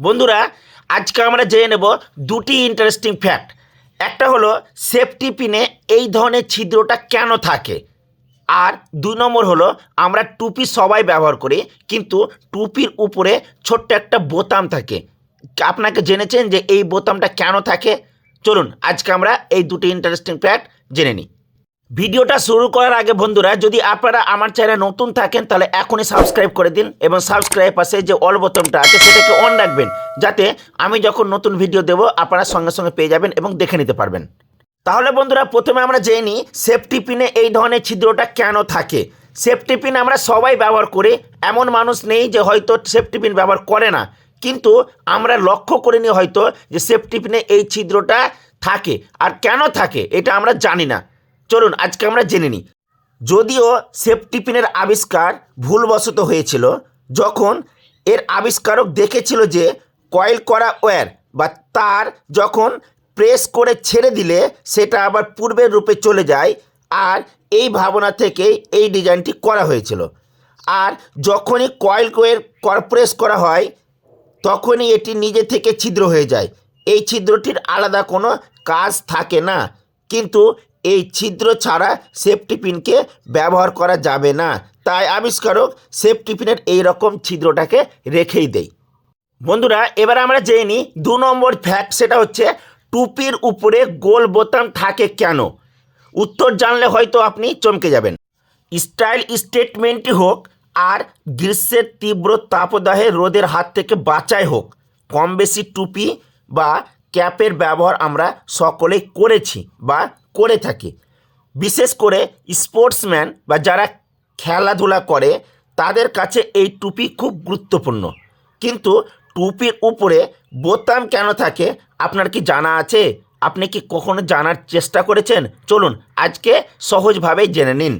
বন্ধুরা, আজকে আমরা জেনে নেব দুটি ইন্টারেস্টিং ফ্যাক্ট একটা হলো সেফটি পিনে এই ধরনের ছিদ্রটা কেন থাকে? আর দুই নম্বর হলো, আমরা টুপি সবাই ব্যবহার করি, কিন্তু টুপির উপরে ছোট্ট একটা বোতাম থাকে। আপনাকে জেনেছেন যে এই বোতামটা কেন থাকে? চলুন, আজকে আমরা এই দুটি ইন্টারেস্টিং ফ্যাক্ট জেনে নিই। ভিডিওটা শুরু করার আগে বন্ধুরা, যদি আপনারা আমার চ্যানেলে নতুন থাকেন, তাহলে এখনই সাবস্ক্রাইব করে দিন এবং সাবস্ক্রাইব পাশে যে অল বোতামটা আছে, সেটাকে অন রাখবেন। যাতে আমি যখন নতুন ভিডিও দেবো, আপনারা সঙ্গে সঙ্গে পেয়ে যাবেন এবং দেখে নিতে পারবেন। তাহলে বন্ধুরা, প্রথমে আমরা জেনে নিই সেফটি পিনে এই ধরনের ছিদ্রটা কেন থাকে? সেফটি পিন আমরা সবাই ব্যবহার করি, এমন মানুষ নেই যে হয়তো সেফটি পিন ব্যবহার করে না। কিন্তু আমরা লক্ষ্য করিনি হয়তো যে সেফটি পিনে এই ছিদ্রটা থাকে। আর কেন থাকে, এটা আমরা জানি না। চলুন, আজকে আমরা জেনে নিই। যদিও সেফটি পিনের আবিষ্কার ভুলবশত হয়েছিল, যখন এর আবিষ্কারক দেখেছিল যে কয়েল করা ওয়্যার বা তার যখন প্রেস করে ছেড়ে দিলে সেটা আবার পূর্বের রূপে চলে যায়, আর এই ভাবনা থেকেই এই ডিজাইনটি করা হয়েছিল। আর যখনই কয়েল কোয়ের প্রেস করা হয়, তখনই এটি নিজে থেকে ছিদ্র হয়ে যায়। এই ছিদ্রটির আলাদা কোনো কাজ থাকে না, কিন্তু এই ছিদ্র ছাড়া সেফটি পিনকে ব্যবহার করা যাবে না। তাই আবিষ্কারক সেফটি পিনের এই রকম ছিদ্রটাকে রেখেই দেয় বন্ধুরা, এবার আমরা জেনে নিই দু নম্বর ফ্যাক্ট সেটা হচ্ছে টুপির উপরে গোল বোতাম থাকে কেন? উত্তর জানলে হয়তো আপনি চমকে যাবেন। স্টাইল স্টেটমেন্টই হোক আর গ্রীষ্মের তীব্র তাপদাহে রোদের হাত থেকে বাঁচাই হোক কম বেশি টুপি বা ক্যাপের ব্যবহার আমরা সকলেই করেছি বা করে থাকি। বিশেষ করে স্পোর্টসম্যান বা যারা খেলাধুলা করে, তাদের কাছে এই টুপি খুব গুরুত্বপূর্ণ। কিন্তু টুপির উপরে বোতাম কেন থাকে, আপনার কি জানা আছে? আপনি কি কখনো জানার চেষ্টা করেছেন? চলুন আজকে সহজভাবে জেনে নিন।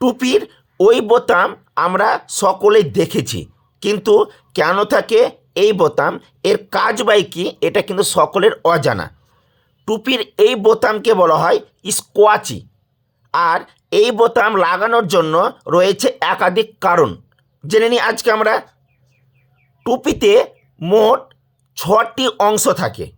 টুপির ওই বোতাম আমরা সকলেই দেখেছি, কিন্তু কেন থাকে এই বোতাম? এর কাজ বাই কি? এটা কিন্তু সকলের অজানা। টুপির এই বোতামকে বলা হয় স্কোয়াচি। আর এই বোতাম লাগানোর জন্য রয়েছে একাধিক কারণ। জেনে নিই আজকে আমরা, টুপিতে মোট ছটি অংশ থাকে।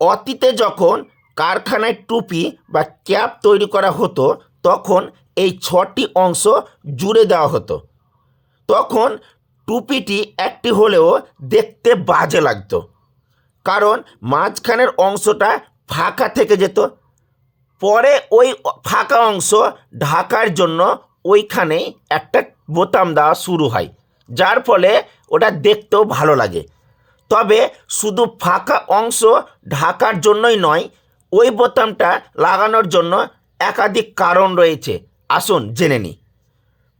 অতীতে যখন কারখানায় টুপি বা ক্যাপ তৈরি করা হতো, তখন এই ছটি অংশ জুড়ে দেওয়া হতো। তখন টুপিটি একটি হলেও দেখতে বাজে লাগতো। কারণ মাঝখানের অংশটা ফাঁকা থেকে যেত। পরে ওই ফাঁকা অংশ ঢাকার জন্য ওইখানে একটা বোতাম দেওয়া শুরু হয়, যার ফলে ওটা দেখতেও ভালো লাগে। তবে শুধু ফাঁকা অংশ ঢাকার জন্যই নয়, ওই বোতামটা লাগানোর জন্য একাধিক কারণ রয়েছে। আসুন জেনে নিই।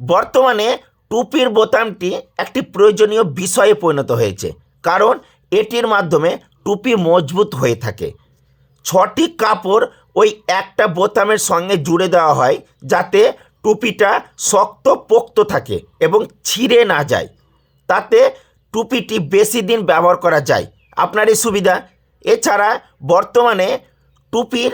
বর্তমানে টুপির বোতামটি একটি প্রয়োজনীয় বিষয়ে পরিণত হয়েছে, কারণ এটির মাধ্যমে টুপি মজবুত হয়ে থাকে। ছটি কাপড় ওই একটা বোতামের সঙ্গে জুড়ে দেওয়া হয় যাতে টুপিটা শক্ত পোক্ত থাকে এবং ছিঁড়ে না যায়। তাতে টুপিটি বেশি দিন ব্যবহার করা যায়। আপনার এই সুবিধা। এছাড়া বর্তমানে টুপির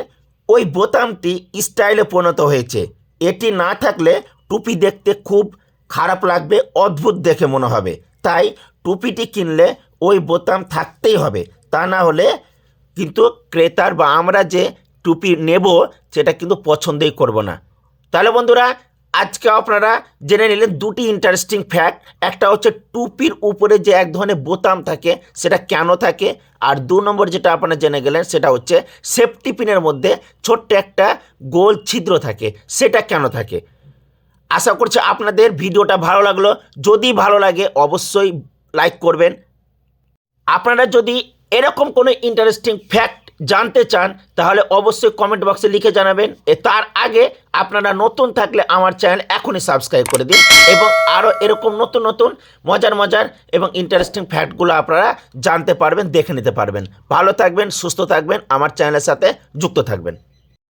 ওই বোতামটি স্টাইলে পরিণত হয়েছে। এটি না থাকলে টুপি দেখতে খুব খারাপ লাগবে, অদ্ভুত দেখে মনে হবে। তাই টুপিটি কিনলে ওই বোতাম থাকতেই হবে। তা না হলে কিন্তু ক্রেতার বা আমরা যে টুপি নেব, সেটা কিন্তু পছন্দই করব না। তাহলে বন্ধুরা, আজকে আপনারা জেনে নিলেন দুটি ইন্টারেস্টিং ফ্যাক্ট একটা হচ্ছে টুপির উপরে যে এক ধরনের বোতাম থাকে, সেটা কেন থাকে? আর দু নম্বর যেটা আপনারা জেনে গেলেন, সেটা হচ্ছে সেফটি পিনের মধ্যে ছোট্ট একটা গোল ছিদ্র থাকে, সেটা কেন থাকে? আশা করছি আপনাদের ভিডিওটা ভালো লাগল। যদি ভালো লাগে, অবশ্যই লাইক করবেন। আপনারা যদি এরকম কোনো ইন্টারেস্টিং ফ্যাক্ট জানতে চান, তাহলে অবশ্যই কমেন্ট বক্সে লিখে জানাবেন। তার আগে আপনারা নতুন থাকলে আমার চ্যানেল এখনই সাবস্ক্রাইব করে দিন এবং আরও এরকম নতুন নতুন মজার মজার এবং ইন্টারেস্টিং ফ্যাক্টগুলো আপনারা জানতে পারবেন, দেখে নিতে পারবেন। ভালো থাকবেন, সুস্থ থাকবেন, আমার চ্যানেলের সাথে যুক্ত থাকবেন।